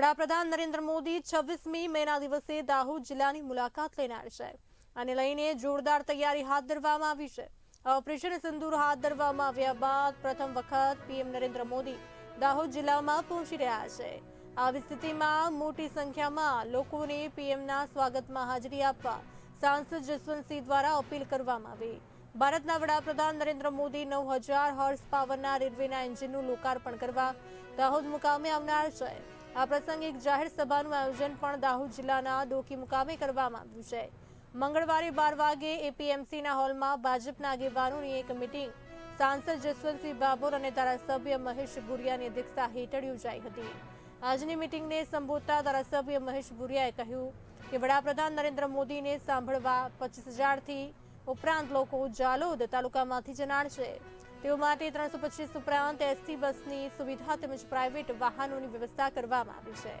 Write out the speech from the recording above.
વડાપ્રધાન નરેન્દ્ર મોદી છવ્વીસમી મેના દિવસે દાહોદ જિલ્લાની મુલાકાત લેનાર છે. અને લઈને જોરદાર તૈયારી હાથ ધરવામાં આવી છે. ઓપરેશન સિંદૂર હાથ ધરવામાં આવ્યા બાદ પ્રથમ વખત પીએમ નરેન્દ્ર મોદી દાહોદ જિલ્લામાં પહોંચી રહ્યા છે. આવી સ્થિતિમાં મોટી સંખ્યામાં લોકોને પીએમના સ્વાગતમાં હાજરી આપવા સાંસદ જસવંતસિંહ દ્વારા અપીલ કરવામાં આવી. ભારતના વડાપ્રધાન નરેન્દ્ર મોદી નવ હજાર હોર્સ પાવરના રેલવેના એન્જિનનું લોકાર્પણ કરવા દાહોદ મુકામે આવનાર છે. આ પ્રસંગે એક જાહેર સભાનું આયોજન પણ દાહોદ જિલ્લાના ડોકી મુકામે કરવામાં આવ્યું છે. મંગળવારે બાર વાગે એપીએમસીના હોલમાં ભાજપના આગેવાનોની એક મિટિંગ. સાંસદ જસવંતસિંહ બાબોર અને ધારાસભ્ય મહેશ ભુરિયાની અધ્યક્ષતા હેઠળ યોજાઈ હતી. આજની મિટિંગને સંબોધતા ધારાસભ્ય મહેશ ભુરિયાએ કહ્યું કે વડાપ્રધાન નરેન્દ્ર મોદીને સાંભળવા પચીસ હજારથી ઉપરાંત લોકો જાલોદ તાલુકામાંથી જનાર છે. તેઓ માટે ત્રણસો પચીસ ઉપરાંત એસટી બસની સુવિધા તેમજ પ્રાઇવેટ વાહનોની વ્યવસ્થા કરવામાં આવી છે.